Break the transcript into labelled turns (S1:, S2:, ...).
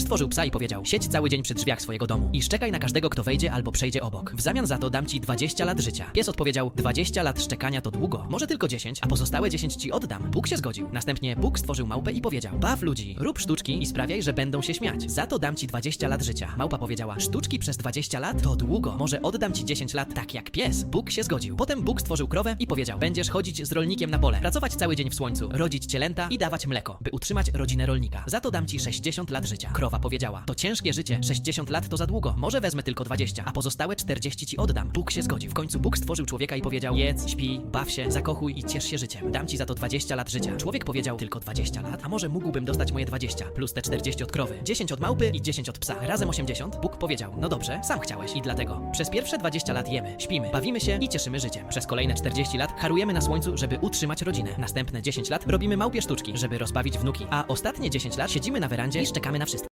S1: Bóg stworzył psa i powiedział: Siedź cały dzień przy drzwiach swojego domu i szczekaj na każdego, kto wejdzie albo przejdzie obok. W zamian za to dam ci 20 lat życia. Pies odpowiedział: 20 lat szczekania to długo, może tylko 10, a pozostałe 10 ci oddam. Bóg się zgodził. Następnie Bóg stworzył małpę i powiedział: Baw ludzi, rób sztuczki i sprawiaj, że będą się śmiać. Za to dam ci 20 lat życia. Małpa powiedziała: Sztuczki przez 20 lat to długo, może oddam ci 10 lat, tak jak pies. Bóg się zgodził. Potem Bóg stworzył krowę i powiedział: Będziesz chodzić z rolnikiem na pole, pracować cały dzień w słońcu, rodzić cielęta i dawać mleko, by utrzymać rodzinę rolnika. Za to dam ci 60 lat życia. Krowa powiedziała: To ciężkie życie, 60 lat to za długo, może wezmę tylko 20, a pozostałe 40 ci oddam. Bóg się zgodził. W końcu Bóg stworzył człowieka i powiedział: Jedz, śpi, baw się, zakochuj i ciesz się życiem. Dam ci za to 20 lat życia. Człowiek powiedział: Tylko 20 lat, a może mógłbym dostać moje 20 plus te 40 od krowy, 10 od małpy i 10 od psa. Razem 80. Bóg powiedział: No dobrze, sam chciałeś i dlatego przez pierwsze 20 lat jemy, śpimy, bawimy się i cieszymy życiem. Przez kolejne 40 lat harujemy na słońcu, żeby utrzymać rodzinę. Następne 10 lat robimy małpie sztuczki, żeby rozbawić wnuki, a ostatnie 10 lat siedzimy na werandzie i szczekamy na wszystkich.